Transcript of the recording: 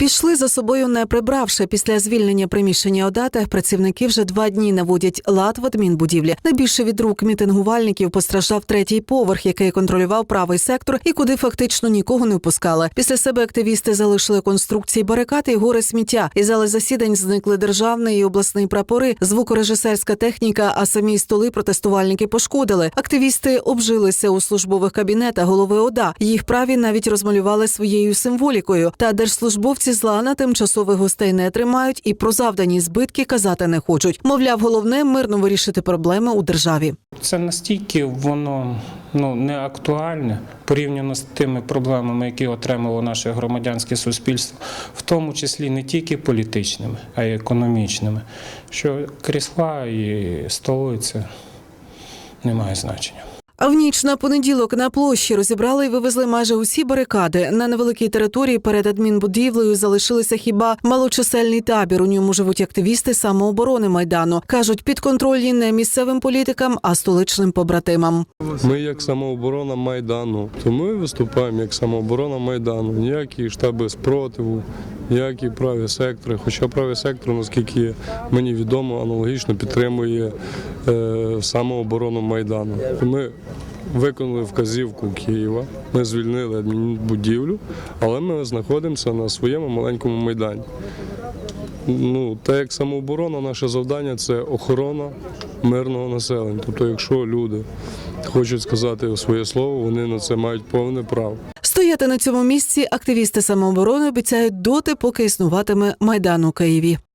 Пішли за собою не прибравши. Після звільнення приміщення ОДАТа працівники вже два дні наводять лад в адмінбудівлі. Найбільше від рук мітингувальників постраждав третій поверх, який контролював правий сектор і куди фактично нікого не впускали. Після себе активісти залишили конструкції барикад і гори сміття. Із зали засідань зникли державний і обласний прапори, звукорежисерська техніка, а самі столи протестувальники пошкодили. Активісти обжилися у службових кабінетах голови ОДА. Їх праві навіть розмалювали своєю символікою. Та держслужбовці зла на тимчасових гостей не тримають і про завдані збитки казати не хочуть. Мовляв, головне мирно вирішити проблеми у державі. Це настільки воно ну, не актуальне порівняно з тими проблемами, які отримало наше громадянське суспільство, в тому числі не тільки політичними, а й економічними, що крісла і столи це не має значення. В ніч на понеділок на площі розібрали і вивезли майже усі барикади. На невеликій території перед адмінбудівлею залишилися хіба малочисельний табір. У ньому живуть активісти самооборони майдану. кажуть, підконтрольні не місцевим політикам, а столичним побратимам. Ми як самооборона Майдану, то ми виступаємо як самооборона Майдану. Ніякі штаби спротиву, ніякі праві сектори. Хоча правий сектор, наскільки мені відомо, аналогічно підтримує самооборону Майдану. Ми виконали вказівку Києва, ми звільнили адмінбудівлю, але ми знаходимося на своєму маленькому майдані. Ну, та як самооборона, наше завдання це охорона мирного населення. Тобто, якщо люди хочуть сказати своє слово, вони на це мають повне право. Стояти на цьому місці активісти самооборони обіцяють доти, поки існуватиме майдан у Києві.